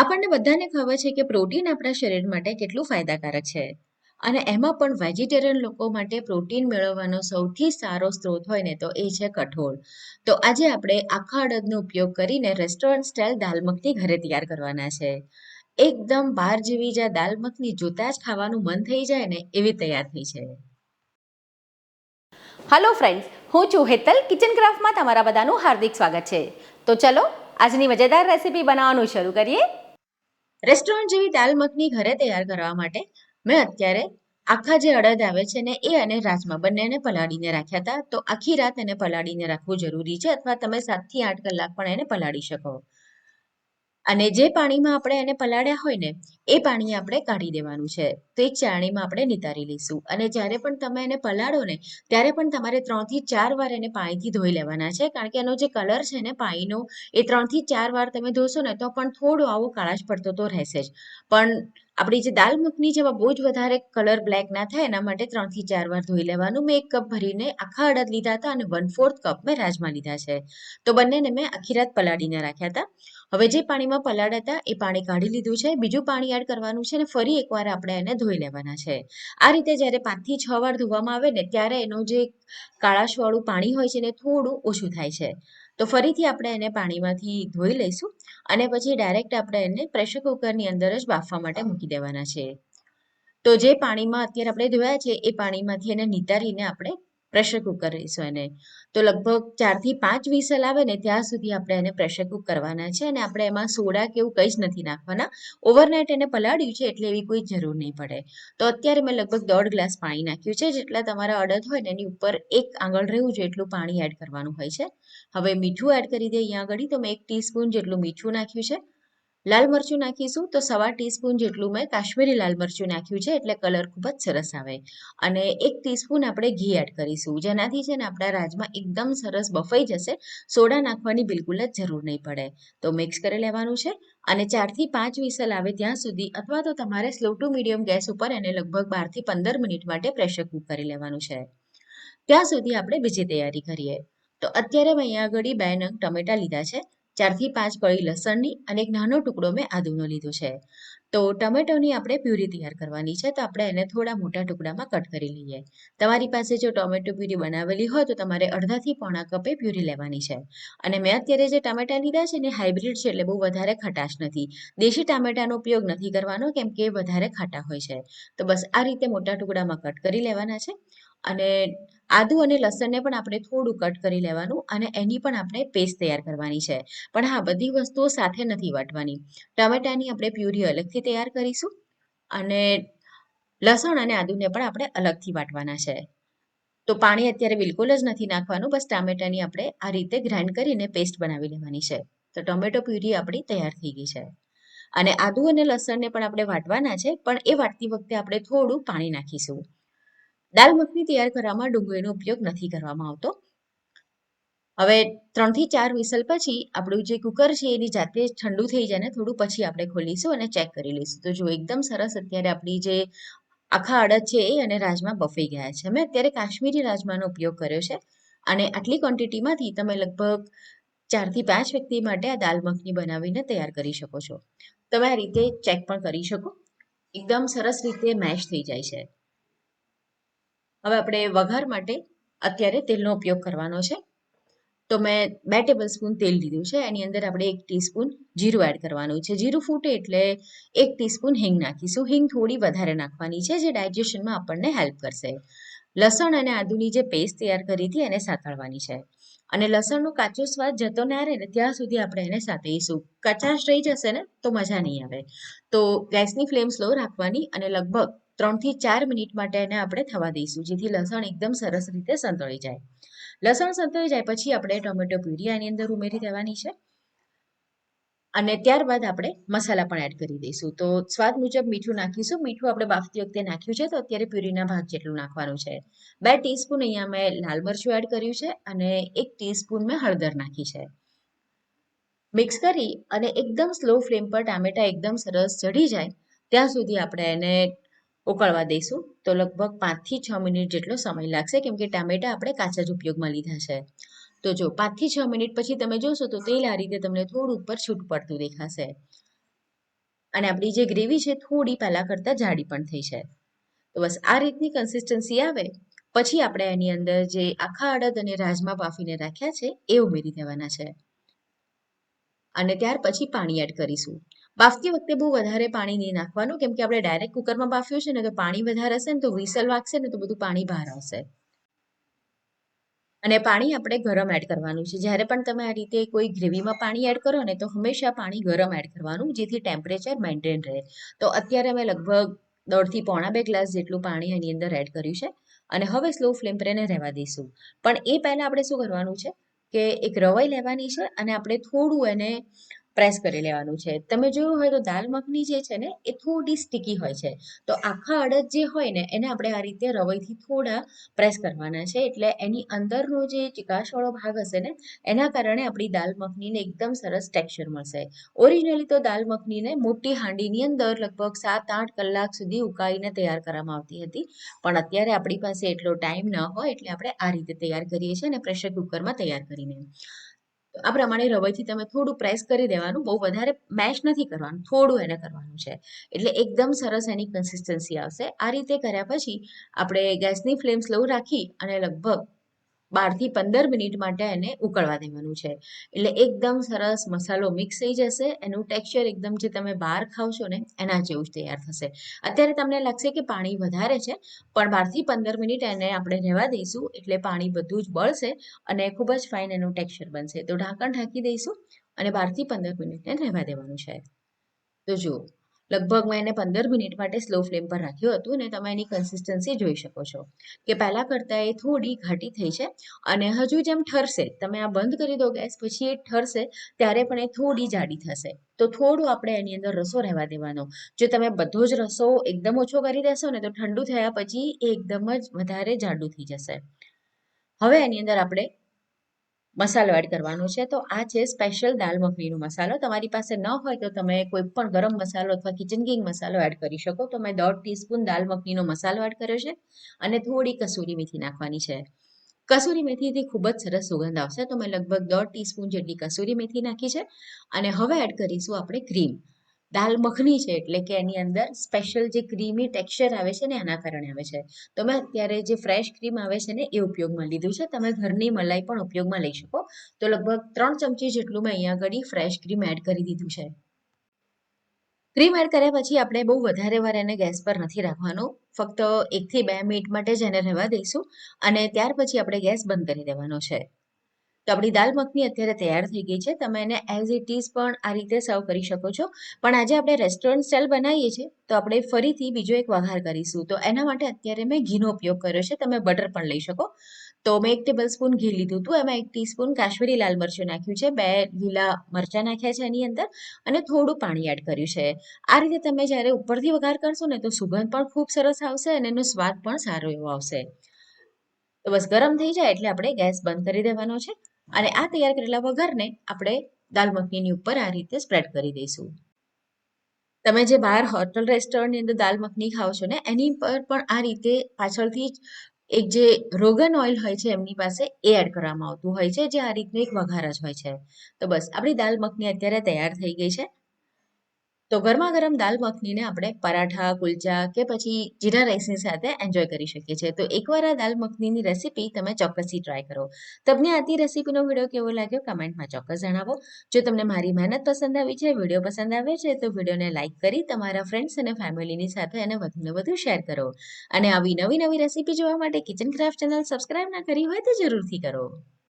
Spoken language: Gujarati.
આપણને બધાને ખબર છે કે પ્રોટીન આપણા શરીર માટે કેટલું ફાયદાકારક છે. અને એમાં પણ વેજીટેરિયન લોકો માટે પ્રોટીન મેળવવાનો સૌથી સારો સ્ત્રોત હોય ને તો એ છે કઠોળ. તો આજે આપણે આખા અડદનો ઉપયોગ કરીને રેસ્ટોરન્ટ સ્ટાઇલ દાલ મખની ઘરે તૈયાર કરવાના છે. એકદમ બહાર જેવી જ્યાં દાલ મખની જોતા જ ખાવાનું મન થઈ જાય ને એવી તૈયાર થઈ છે. હલો ફ્રેન્ડ્સ હું છું હેતલ કિચન ક્રાફ્ટમાં તમારા બધાનું હાર્દિક સ્વાગત છે. તો ચલો, આજની મજેદાર રેસીપી બનાવવાનું શરૂ કરીએ. રેસ્ટોરન્ટ જેવી દાલ મખની ઘરે તૈયાર કરવા માટે મેં અત્યારે આખા જે અડદ આવે છે ને એ અને રાજમા બંનેને પલાળીને રાખ્યા હતા. તો આખી રાત એને પલાળીને રાખવું જરૂરી છે અથવા તમે સાતથી આઠ કલાક પણ એને પલાળી શકો. અને જે પાણીમાં આપણે એને પલાળ્યા હોય ને, એ પાણી આપણે કાઢી દેવાનું છે. તો એ ચાણીમાં આપણે નિતારી લઈશું. અને જ્યારે પણ તમે એને પલાળો ને, ત્યારે પણ તમારે ત્રણથી ચાર વાર એને પાણીથી ધોઈ લેવાના છે. કારણ કે એનો જે કલર છે ને, પાણીનો, એ ત્રણથી ચાર વાર તમે ધોશો ને, તો પણ થોડો આવો કાળાશ પડતો તો રહેશે જ. પણ આપણી જે દાલ મખની જેવા બહુ જ વધારે કલર બ્લેક ના થાય એના માટે ત્રણથી ચાર વાર ધોઈ લેવાનું. મેં એક કપ ભરીને આખા અડદ લીધા હતા અને વન ફોર્થ કપ મેં રાજમા લીધા છે. તો બંનેને મેં આખી રાત પલાળીને રાખ્યા હતા. હવે જે પાણીમાં પલાળ્યા હતા એ પાણી કાઢી લીધું છે. બીજું પાણી એડ કરવાનું છે અને ફરી એકવાર આપણે એને ધોઈ લેવાના છે. આ રીતે જ્યારે પાંચથી છ વાર ધોવામાં આવે ને ત્યારે એનો જે કાળાશવાળું પાણી હોય છે ને થોડું ઓછું થાય છે. તો ફરીથી આપણે એને પાણીમાંથી ધોઈ લઈશું અને પછી ડાયરેક્ટ આપણે એને પ્રેશર કુકરની અંદર જ બાફવા માટે મૂકી દેવાના છે. તો જે પાણીમાં અત્યારે આપણે ધોયા છે એ પાણીમાંથી એને નિતારીને આપણે પ્રેશર કુકર રહીશું એને. તો લગભગ ચારથી પાંચ વિસલ આવે ને ત્યાં સુધી આપણે એને પ્રેશર કુક કરવાના છે અને આપણે એમાં સોડા કે એવું કંઈ જ નથી નાખવાના. ઓવરનાઇટ એને પલાળ્યું છે એટલે એવી કોઈ જરૂર નહીં પડે. તો અત્યારે મેં લગભગ દોઢ ગ્લાસ પાણી નાખ્યું છે. જેટલા તમારા અડદ હોય ને એની ઉપર એક આંગળ રહેવું જોઈએ એટલું પાણી એડ કરવાનું હોય છે. હવે મીઠું એડ કરી દઈએ અહીંયા આગળ. તો મેં એક ટીસ્પૂન જેટલું મીઠું નાખ્યું છે. લાલ મરચું નાખીશું તો સવા ટીસ્પૂન જેટલું મેં કાશ્મીરી લાલ મરચું નાખ્યું છે એટલે કલર ખૂબ જ સરસ આવે. અને એક ટીસ્પૂન આપણે ઘી એડ કરીશું. જેનાથી છે ને આપણા રાજમા એકદમ સરસ બફાઈ જશે. સોડા નાખવાની બિલકુલ જ જરૂર નહીં પડે. તો મિક્સ કરી લેવાનું છે અને ચારથી પાંચ વિસલ આવે ત્યાં સુધી અથવા તો તમારે સ્લો ટુ મીડિયમ ગેસ ઉપર એને લગભગ બારથી પંદર મિનિટ માટે પ્રેશર કુક કરી લેવાનું છે. ત્યાં સુધી આપણે બીજી તૈયારી કરીએ. તો અત્યારે મેં અહીંયા આગળ બે નંગ ટમેટા લીધા છે. ચારથી પાંચ કળી લસણની અને એક નાનો ટુકડો મેં આદુનો લીધો છે. તો ટમેટોની આપણે પ્યુરી તૈયાર કરવાની છે, તો આપણે એને થોડા મોટા ટુકડામાં કટ કરી લઈએ. તમારી પાસે જો ટોમેટો પ્યુરી બનાવેલી હોય, તો તમારે અડધાથી પોણા કપે પ્યુરી લેવાની છે. અને મેં અત્યારે જે ટામેટા લીધા છે ને, હાઇબ્રિડ છે એટલે બહુ વધારે ખટાશ નથી. દેશી ટામેટાનો ઉપયોગ નથી કરવાનો, કેમ કે વધારે ખાટા હોય છે. તો બસ આ રીતે મોટા ટુકડામાં કટ કરી લેવાના છે. અને આદુ અને લસણને પણ આપણે થોડું કટ કરી લેવાનું અને એની પણ આપણે પેસ્ટ તૈયાર કરવાની છે. પણ હા, બધી વસ્તુઓ સાથે નથી વાટવાની. ટમેટાની આપણે પ્યુરી અલગથી તૈયાર કરીશું અને લસણ અને આદુને પણ આપણે અલગથી વાટવાના છે. તો પાણી અત્યારે બિલકુલ જ નથી નાખવાનું, બસ ટામેટાની આપણે આ રીતે ગ્રાઇન્ડ કરીને પેસ્ટ બનાવી લેવાની છે. તો ટોમેટો પ્યુરી આપણી તૈયાર થઈ ગઈ છે. અને આદુ અને લસણને પણ આપણે વાટવાના છે, પણ એ વાટતી વખતે આપણે થોડું પાણી નાખીશું. દાલ મખની તૈયાર કરવામાં ડુંગળીનો ઉપયોગ નથી કરવામાં આવતો. હવે ત્રણથી ચાર વિસલ પછી આપણું જે કુકર છે એની જાતે ઠંડુ થઈ જાય ને થોડું પછી આપણે ખોલીશું અને ચેક કરી લઈશું. તો જો એકદમ સરસ અત્યારે આપણી જે આખા અડદ છે એ અને રાજમા બફાઈ ગયા છે. મેં અત્યારે કાશ્મીરી રાજમાનો ઉપયોગ કર્યો છે અને આટલી ક્વોન્ટિટીમાંથી તમે લગભગ ચારથી પાંચ વ્યક્તિ માટે આ દાલ મખની બનાવીને તૈયાર કરી શકો છો. તમે આ રીતે ચેક પણ કરી શકો. એકદમ સરસ રીતે મેશ થઈ જાય છે. હવે આપણે વઘાર માટે અત્યારે તેલનો ઉપયોગ કરવાનો છે. તો મેં બે ટેબલ સ્પૂન તેલ લીધું છે. એની અંદર આપણે એક ટીસ્પૂન જીરું એડ કરવાનું છે. જીરું ફૂટે એટલે એક ટીસ્પૂન હિંગ નાખીશું. હિંગ થોડી વધારે નાખવાની છે, જે ડાયજેશનમાં આપણને હેલ્પ કરશે. લસણ અને આદુની જે પેસ્ટ તૈયાર કરી હતી એને સાતળવાની છે. અને લસણનો કાચો સ્વાદ જતો ના રહે ને ત્યાં સુધી આપણે એને સાતળીશું. કચાશ રહી જશે ને, તો મજા નહીં આવે. તો ગેસની ફ્લેમ સ્લો રાખવાની અને લગભગ ત્રણથી ચાર મિનિટ માટે એને આપણે થવા દઈશું, જેથી લસણ એકદમ સરસ રીતે સંતળી જાય. લસણ સંતળી જાય પછી આપણે ટોમેટો પ્યુરી આની અંદર ઉમેરી દેવાની છે. અને ત્યારબાદ આપણે મસાલા પણ એડ કરી દઈશું. તો સ્વાદ મુજબ મીઠું નાખીશું. મીઠું આપણે બાફતી વખતે નાખ્યું છે, તો અત્યારે પ્યુરીના ભાગ જેટલું નાખવાનું છે. બે ટીસ્પૂન અહીંયા મેં લાલ મરચું એડ કર્યું છે અને એક ટીસ્પૂન મેં હળદર નાખી છે. મિક્સ કરી અને એકદમ સ્લો ફ્લેમ પર ટામેટા એકદમ સરસ ચડી જાય, ત્યાં સુધી આપણે એને ઉકળવા દઈશું. તો લગભગ પાંચથી છ મિનિટ જેટલો સમય લાગશે, કેમ કે ટામેટા આપણે કાચા જ ઉપયોગમાં લીધા છે. તો જો પાંચથી છ મિનિટ પછી તમે જોશો તો તેલ આ રીતે તમને થોડું ઉપર છૂટ પડતું દેખાશે. અને આપણી જે ગ્રેવી છે થોડી પહેલાં કરતાં જાડી પણ થઈ છે. તો બસ આ રીતની કન્સિસ્ટન્સી આવે. પછી આપણે એની અંદર જે આખા અડદ અને રાજમા બાફીને રાખ્યા છે, એ ઉમેરી દેવાના છે. અને ત્યાર પછી પાણી એડ કરીશું. બાફતી વખતે બહુ વધારે પાણી નહીં નાખવાનું, કેમ કે આપણે ડાયરેક્ટ કુકરમાં બાફ્યું છે ને તો પાણી વધારે હશે ને તો વિસલ વાગશે ને તો બધું પાણી બહાર આવશે. અને પાણી આપણે ગરમ એડ કરવાનું છે. જ્યારે પણ તમે આ રીતે કોઈ ગ્રેવીમાં પાણી એડ કરો ને તો હંમેશા પાણી ગરમ એડ કરવાનું, જેથી ટેમ્પરેચર મેન્ટેન રહે. તો અત્યારે મેં લગભગ દોઢથી પોણા બે ગ્લાસ જેટલું પાણી એની અંદર એડ કર્યું છે અને હવે સ્લો ફ્લેમ પર એને રહેવા દઈશું. પણ એ પહેલાં આપણે શું કરવાનું છે કે એક રવાઈ લેવાની છે અને આપણે થોડું એને પ્રેસ કરી લેવાનું છે. તમે જોયું હોય તો દાલ મખની જે છે ને, એ થોડી સ્ટીકી હોય છે. તો આખા અડદ જે હોય ને, એને આપણે આ રીતે રવાઈથી થોડા પ્રેસ કરવાના છે. એટલે એની અંદરનો જે ચિકાશવાળો ભાગ હશે ને, એના કારણે આપણી દાલ મખનીને એકદમ સરસ ટેક્સચર મળશે. ઓરિજિનલી તો દાલ મખનીને મોટી હાંડીની અંદર લગભગ સાત આઠ કલાક સુધી ઉકાળીને તૈયાર કરવામાં આવતી હતી. પણ અત્યારે આપણી પાસે એટલો ટાઈમ ન હોય, એટલે આપણે આ રીતે તૈયાર કરીએ છીએ અને પ્રેશર કુકરમાં તૈયાર કરીને. આ પ્રમાણે રવાઈથી તમે થોડું પ્રેસ કરી દેવાનું, બહુ વધારે મેશ નથી કરવાનું, થોડું એને કરવાનું છે. એટલે એકદમ સરસ એની કન્સિસ્ટન્સી આવશે. આ રીતે કર્યા પછી આપણે ગેસની ફ્લેમ સ્લો રાખી અને લગભગ બારથી પંદર મિનિટ માટે એને ઉકળવા દેવાનું છે. એટલે એકદમ સરસ મસાલો મિક્સ થઈ જશે. એનું ટેક્સચર એકદમ જે તમે બહાર ખાવ છો ને, એના જેવું જ તૈયાર થશે. અત્યારે તમને લાગશે કે પાણી વધારે છે, પણ બારથી પંદર મિનિટ એને આપણે રહેવા દઈશું, એટલે પાણી બધું જ બળશે અને ખૂબ જ ફાઇન એનું ટેક્સચર બનશે. તો ઢાંકણ ઢાંકી દઈશું અને બારથી પંદર મિનિટને રહેવા દેવાનું છે. તો જુઓ. લગભગ મેં એને પંદર મિનિટ માટે સ્લો ફ્લેમ પર રાખ્યું હતું અને તમે એની કન્સિસ્ટન્સી જોઈ શકો છો. કે પહેલાં કરતાં એ થોડી ઘાટી થઈ છે અને હજુ જેમ ઠરશે, તમે આ બંધ કરી દો ગેસ, પછી એ ઠરશે, ત્યારે પણ એ થોડી જાડી થશે. તો થોડું આપણે એની અંદર રસો રહેવા દેવાનો. જો તમે બધો જ રસો એકદમ ઓછો કરી દેશો ને તો ઠંડુ થયા પછી એ એકદમ જ વધારે જાડું થઈ જશે. હવે એની અંદર આપણે મસાલો એડ કરવાનો છે. તો આ છે સ્પેશિયલ દાલ મખનીનો મસાલો. તમારી પાસે ન હોય તો તમે કોઈ પણ ગરમ મસાલો અથવા કિચન કિંગ મસાલો એડ કરી શકો. તો મેં દોઢ ટીસ્પૂન દાલ મખનીનો મસાલો એડ કર્યો છે અને થોડી કસૂરી મેથી નાખવાની છે. કસૂરી મેથીથી ખૂબ જ સરસ સુગંધ આવશે. તો મેં લગભગ દોઢ ટીસ્પૂન જેટલી કસૂરી મેથી નાખી છે. અને હવે એડ કરીશું આપણે ક્રીમ. દાલ મખની છે એટલે કે એની અંદર સ્પેશિયલ જે ક્રીમી ટેક્સચર આવે છે ને એના કારણે આવે છે. તો મેં અત્યારે જે ફ્રેશ ક્રીમ આવે છે ને એ ઉપયોગમાં લીધું છે. તમે ઘરની મલાઈ પણ ઉપયોગમાં લઈ શકો. તો લગભગ ત્રણ ચમચી જેટલું મેં અહીંયા આગળ ફ્રેશ ક્રીમ એડ કરી દીધું છે. ક્રીમ એડ કર્યા પછી આપણે બહુ વધારે વાર એને ગેસ પર નથી રાખવાનું. ફક્ત એકથી બે મિનિટ માટે જ એને રહેવા દઈશું. અને ત્યાર પછી આપણે ગેસ બંધ કરી દેવાનો છે. તો આપણી દાલ મખની અત્યારે તૈયાર થઈ ગઈ છે. તમે એને એઝ ઇટ ઇઝ પણ આ રીતે સર્વ કરી શકો છો. પણ આજે આપણે રેસ્ટોરન્ટ સ્ટાઇલ બનાવીએ છીએ, તો આપણે ફરીથી બીજો એક વઘાર કરીશું. તો એના માટે અત્યારે મેં ઘીનો ઉપયોગ કર્યો છે. તમે બટર પણ લઈ શકો. તો મેં એક ટેબલ સ્પૂન ઘી લીધું હતું. એમાં એક ટીસ્પૂન કાશ્મીરી લાલ મરચું નાખ્યું છે. બે લીલા મરચાં નાખ્યા છે એની અંદર. અને થોડું પાણી એડ કર્યું છે. આ રીતે તમે જ્યારે ઉપરથી વઘાર કરશો ને, તો સુગંધ પણ ખૂબ સરસ આવશે અને એનો સ્વાદ પણ સારો એવો આવશે. તો બસ ગરમ થઈ જાય એટલે આપણે ગેસ બંધ કરી દેવાનો છે. અને આ તૈયાર કરેલા વઘારને આપણે દાલ મખનીની ઉપર આ રીતે સ્પ્રેડ કરી દઈશું. તમે જે બહાર હોટલ રેસ્ટોરન્ટની અંદર દાલ મખની ખાઓ છો ને, એની પર પણ આ રીતે પાછળથી જ એક જે રોગન ઓઇલ હોય છે એમની પાસે એ એડ કરવામાં આવતું હોય છે, જે આ રીતનું એક વઘાર જ હોય છે. તો બસ, આપણી દાલ મખની અત્યારે તૈયાર થઈ ગઈ છે. તો ગરમા ગરમ દાલ મખનીને આપણે પરાઠા, કુલચા કે પછી જીરા રાઈસની સાથે એન્જોય કરી શકીએ છીએ. તો એકવાર આ દાલ મખનીની રેસીપી તમે ચોક્કસથી ટ્રાય કરો. તમને આથી રેસીપીનો વીડિયો કેવો લાગ્યો કમેન્ટમાં ચોક્કસ જણાવો. જો તમને મારી મહેનત પસંદ આવી છે વીડિયો પસંદ આવે છે, તો વિડીયોને લાઇક કરી તમારા ફ્રેન્ડ્સ અને ફેમિલીની સાથે એને વધુને વધુ શેર કરો. અને આવી નવી નવી રેસીપી જોવા માટે કિચન ક્રાફ્ટ ચેનલ સબસ્ક્રાઇબ ના કરી હોય તો જરૂરથી કરો.